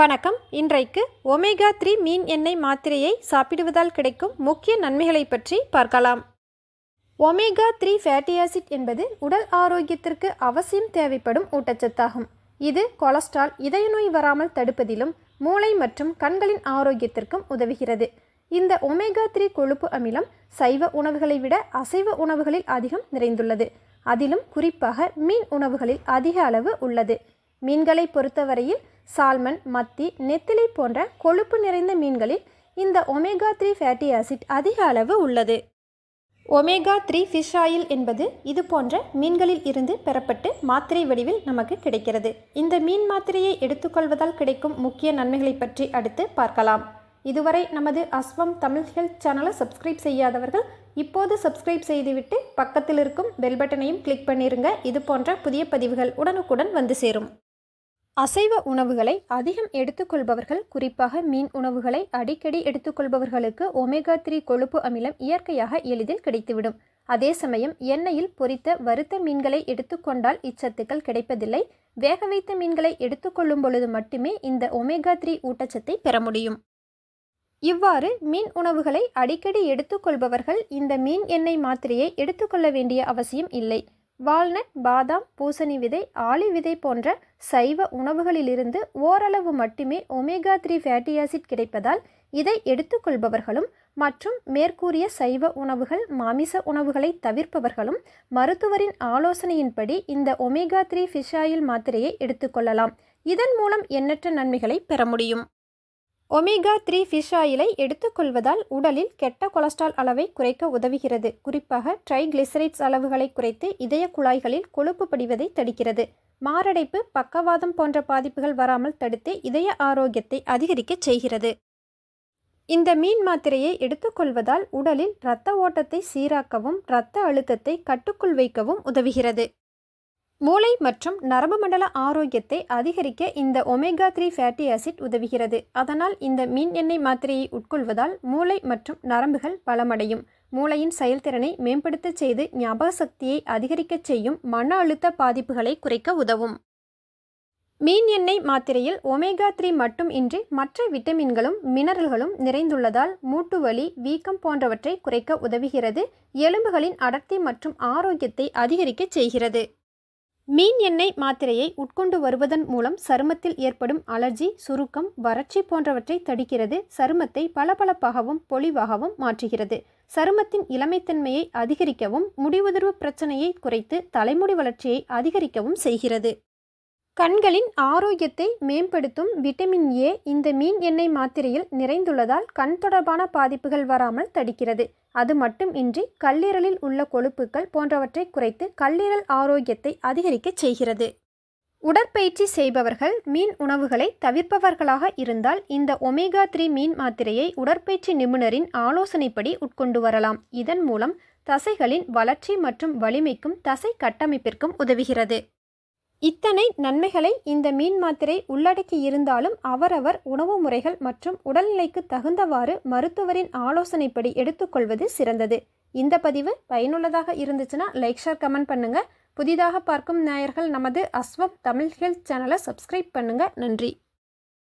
வணக்கம். இன்றைக்கு omega three மீன் எண்ணெய் மாத்திரையை சாப்பிடுவதால் கிடைக்கும் முக்கிய நன்மைகளை பற்றி பார்க்கலாம். ஒமேகா த்ரீ ஃபேட்டி ஆசிட் என்பது உடல் ஆரோக்கியத்திற்கு அவசியம் தேவைப்படும் ஊட்டச்சத்தாகும். இது கொலஸ்ட்ரால் இதய நோய் வராமல் தடுப்பதிலும் மூளை மற்றும் கண்களின் ஆரோக்கியத்திற்கும் உதவுகிறது. இந்த ஒமேகா த்ரீ கொழுப்பு அமிலம் சைவ உணவுகளை விட அசைவ உணவுகளில் அதிகம் நிறைந்துள்ளது. அதிலும் குறிப்பாக மீன் உணவுகளில் அதிக அளவு உள்ளது. மீன்களை பொறுத்தவரையில் சால்மன் மத்தி நெத்திலி போன்ற கொழுப்பு நிறைந்த மீன்களில் இந்த ஒமேகா த்ரீ ஃபேட்டி ஆசிட் அதிக அளவு உள்ளது. ஒமேகா த்ரீ ஃபிஷ் ஆயில் என்பது இது போன்ற மீன்களில் இருந்து பெறப்பட்டு மாத்திரை வடிவில் நமக்கு கிடைக்கிறது. இந்த மீன் மாத்திரையை எடுத்துக்கொள்வதால் கிடைக்கும் முக்கிய நன்மைகளை பற்றி அடுத்து பார்க்கலாம். இதுவரை நமது அஸ்வம் தமிழ் ஹெல்த் சேனலை சப்ஸ்கிரைப் செய்யாதவர்கள் இப்போது சப்ஸ்கிரைப் செய்துவிட்டு பக்கத்தில் இருக்கும் பெல் பட்டனையும் கிளிக் பண்ணிருங்க. இது போன்ற புதிய பதிவுகள் உடனுக்குடன் வந்து சேரும். அசைவ உணவுகளை அதிகம் எடுத்துக்கொள்பவர்கள் குறிப்பாக மீன் உணவுகளை அடிக்கடி எடுத்துக்கொள்பவர்களுக்கு ஒமேகா த்ரீ கொழுப்பு அமிலம் இயற்கையாக எளிதில் கிடைத்துவிடும். அதே சமயம் எண்ணெயில் பொரித்த வறுத்த மீன்களை எடுத்துக்கொண்டால் இச்சத்துக்கள் கிடைப்பதில்லை. வேக வைத்த மீன்களை எடுத்துக்கொள்ளும் பொழுது மட்டுமே இந்த ஒமேகா த்ரீ ஊட்டச்சத்தை பெற முடியும். இவ்வாறு மீன் உணவுகளை அடிக்கடி எடுத்துக்கொள்பவர்கள் இந்த மீன் எண்ணெய் மாத்திரையை எடுத்துக்கொள்ள வேண்டிய அவசியம் இல்லை. வால்நட் பாதாம் பூசணி விதை ஆலி விதை போன்ற சைவ உணவுகளிலிருந்து ஓரளவு மட்டுமே ஒமேகா த்ரீ ஃபேட்டி ஆசிட் கிடைப்பதால் இதை எடுத்துக்கொள்பவர்களும் மற்றும் மேற்கூறிய சைவ உணவுகள் மாமிச உணவுகளை தவிர்ப்பவர்களும் மருத்துவரின் ஆலோசனையின்படி இந்த ஒமேகா த்ரீ ஃபிஷ் ஆயில் மாத்திரையை எடுத்துக்கொள்ளலாம். இதன் மூலம் எண்ணற்ற நன்மைகளை பெற முடியும். ஒமேகா த்ரீ ஃபிஷ் ஆயிலை எடுத்துக்கொள்வதால் உடலில் கெட்ட கொலஸ்ட்ரால் அளவை குறைக்க உதவுகிறது. குறிப்பாக ட்ரைகிளிசரைட்ஸ் அளவுகளை குறைத்து இதய குழாய்களில் கொழுப்பு படிவதை தடுக்கிறது. மாரடைப்பு பக்கவாதம் போன்ற பாதிப்புகள் வராமல் தடுத்து இதய ஆரோக்கியத்தை அதிகரிக்கச் செய்கிறது. இந்த மீன் மாத்திரையை எடுத்துக்கொள்வதால் உடலில் இரத்த ஓட்டத்தை சீராக்கவும் இரத்த அழுத்தத்தை கட்டுக்குள் வைக்கவும் உதவுகிறது. மூளை மற்றும் நரம்பு மண்டல ஆரோக்கியத்தை அதிகரிக்க இந்த ஒமேகா த்ரீ ஃபேட்டி ஆசிட் உதவுகிறது. அதனால் இந்த மீன் எண்ணெய் மாத்திரையை உட்கொள்வதால் மூளை மற்றும் நரம்புகள் பலமடையும். மூளையின் செயல்திறனை மேம்படுத்த செய்து ஞாபக சக்தியை அதிகரிக்கச் செய்யும் மன அழுத்த பாதிப்புகளை குறைக்க உதவும். மீன் எண்ணெய் மாத்திரையில் ஒமேகா த்ரீ மட்டும் இன்றி மற்ற விட்டமின்களும் மினரல்களும் நிறைந்துள்ளதால் மூட்டு வலி வீக்கம் போன்றவற்றை குறைக்க உதவுகிறது. எலும்புகளின் அடர்த்தி மற்றும் ஆரோக்கியத்தை அதிகரிக்கச் செய்கிறது. மீன் எண்ணெய் மாத்திரையை உட்கொண்டு வருவதன் மூலம் சருமத்தில் ஏற்படும் அலர்ஜி சுருக்கம் வறட்சி போன்றவற்றை தடுக்கிறது. சருமத்தை பளபளப்பாகவும் பொலிவாகவும் மாற்றுகிறது. சருமத்தின் இளமைத்தன்மையை அதிகரிக்கவும் முடிவுதிர்வு பிரச்சனையை குறைத்து தலைமுடி வளர்ச்சியை அதிகரிக்கவும் செய்கிறது. கண்களின் ஆரோக்கியத்தை மேம்படுத்தும் விட்டமின் ஏ இந்த மீன் எண்ணெய் மாத்திரையில் நிறைந்துள்ளதால் கண் தொடர்பான பாதிப்புகள் வராமல் தடுக்கிறது. அது மட்டும் இன்றி கல்லீரலில் உள்ள கொழுப்புகள் போன்றவற்றை குறைத்து கல்லீரல் ஆரோக்கியத்தை அதிகரிக்கச் செய்கிறது. உடற்பயிற்சி செய்பவர்கள் மீன் உணவுகளை தவிர்ப்பவர்களாக இருந்தால் இந்த ஒமேகா த்ரீ மீன் மாத்திரையை உடற்பயிற்சி நிபுணரின் ஆலோசனைப்படி உட்கொண்டு வரலாம். இதன் மூலம் தசைகளின் வளர்ச்சி மற்றும் வலிமைக்கும் தசை கட்டமைப்பிற்கும் உதவுகிறது. இத்தனை நன்மைகளை இந்த மீன் மாத்திரை உள்ளடக்கி இருந்தாலும் அவரவர் உணவு முறைகள் மற்றும் உடல்நிலைக்கு தகுந்தவாறு மருத்துவரின் ஆலோசனைப்படி எடுத்துக்கொள்வது சிறந்தது. இந்த பதிவு பயனுள்ளதாக இருந்துச்சுன்னா லைக் ஷேர் கமெண்ட் பண்ணுங்கள் புதிதாக பார்க்கும் நேயர்கள் நமது அஸ்வம் தமிழ் ஹெல்த் சேனலை சப்ஸ்கிரைப் பண்ணுங்கள் நன்றி.